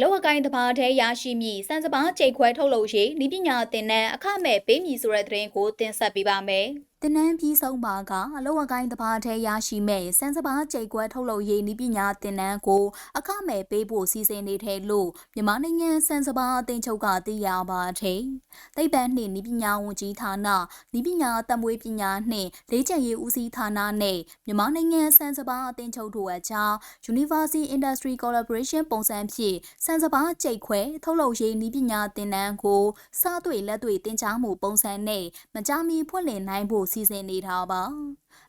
လောအကိုင်းတဘာထဲရရှိမည်စံစပါးကြိတ်ခွဲထုတ်လုပ်ရေးဤပညာသင်တန်းအခမဲ့ပေးမည်ဆိုတဲ့သတင်းကိုတင်ဆက်ပေးပါမယ်။ တင်နန်းပြီးဆုံးပါကအလောအကိုင်းတဘာထဲရရှိမဲ့စံစပါးကြိတ်ခွဲထုတ်လုပ်ရေးဤပညာသင်တန်းကို အခမဲ့ပေးဖို့စီစဉ်နေတဲ့လို့မြန်မာနိုင်ငံစံစပါးအသင်းချုပ်ကသိရပါတယ်။သိပ္ပံနှင့်ဤပညာဝန်ကြီးဌာနဤပညာတမွေးပညာနှင့်လေ့ကျင့်ရေးဦးစီးဌာနနဲ့မြန်မာနိုင်ငံစံစပါးအသင်းချုပ်တို့အကြား University Industry Collaboration ပုံစံဖြင့်စံစပါးကြိတ်ခွဲထုတ်လုပ်ရေးနည်းပညာသင်တန်းကိုစားတွေ့လက်တွေ့သင်ကြားမှုပုံစံနဲ့မကြာမီဖွင့်လှစ်နိုင်ဖို့စီစဉ်နေတာပါ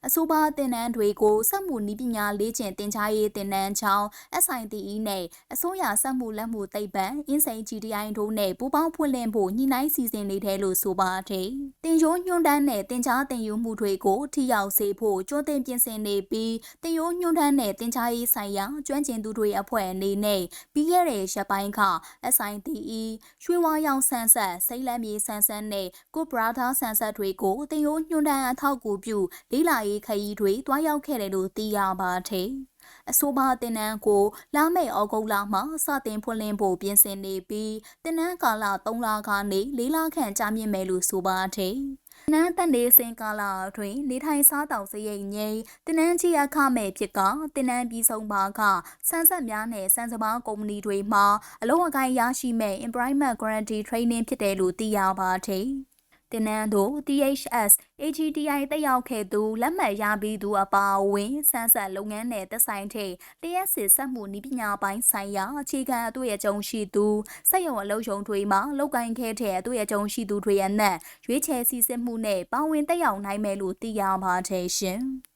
အဆိုပါသင်တန်းတွေကိုစက်မှုနည်းပညာလေ့ကျင့်သင်ကြားရေးသင်တန်းချောင်း SITE နဲ့အစိုးရစက်မှုလက်မှုသိပ္ပံအင်းစိန် GTI တို့နဲ့ပူးပေါင်းဖွင့်လှစ်ဖို့ညှိနှိုင်းစီစဉ်နေတယ်လို့ဆိုပါတယ်။တင်ရိုးညွှန်းတန်းနဲ့တင်ကြားတင်ယူမှုတွေကိုထိရောက်စေဖို့ကြိုးတင်ပြင်ဆင်နေပြီးတင်ရိုးညွှန်းတန်းနဲ့တင်ကြားရေးဆိုင်ရာကျွမ်းကျင်သူတွေအဖွဲ့အနေနဲ့ပြီးခဲ့တဲ့ရက်ပိုင်းက SITE ရွှေဝါရောင်ဆန်ဆက်စိတ်လက်မြေဆန်ဆက်နဲ့ကိုဘရာသာဆန်ဆက်တွေကိုတင်ရိုးညွှန်းတန်းအထောက်အကူပြုလေးလာရေးခရီးတွေတွားရောက်ခဲ့တယ်လို့သိရပါတယ်။အဆိုပါတင်နန်းကိုလာမယ့်ဩဂုတ်လမှာစတင်ဖွင့်လှစ်ဖို့ပြင်ဆင်နေပြီးတင်နန်းကာလ3လကနေ4လခန့်ကြာမြင့်မယ်လို့ဆိုပါတယ်။နန်းတန်နေစင်ကာလာတွင်နေထိုင်စားတောင်စရိတ်ငိမ့်တင်နန်းကြီးအခမဲ့ဖြစ်ကတင်နန်းပြီးဆုံးပါကစမ်းဆက်များနဲ့စံစပါးကုမ္ပဏီတွေမှအလုံးအကိုင်းရရှိမဲ့ employment guarantee training ဖြစ်တယ်လို့သိရပါတယ်။ တင်နန်းသို့ THS AGTI တက်ရောက်ခဲ့သူလက်မှတ်ရပြီးသူအပါအဝင်စမ်းဆက်လုပ်ငန်းနယ်သက်ဆိုင်တဲ့တရက်စစ်စက်မှုနည်းပညာပိုင်းဆိုင်ရာအခြေခံအတွေ့အကြုံရှိသူစက်ရုံအလုပ်ရုံတွေမှာလုပ်ကိုင်ခဲ့တဲ့အတွေ့အကြုံရှိသူတွေအနက်ရွေးချယ်စီစစ်မှုနဲ့ပါဝင်တက်ရောက်နိုင်မယ်လို့သိရပါတယ်ရှင်။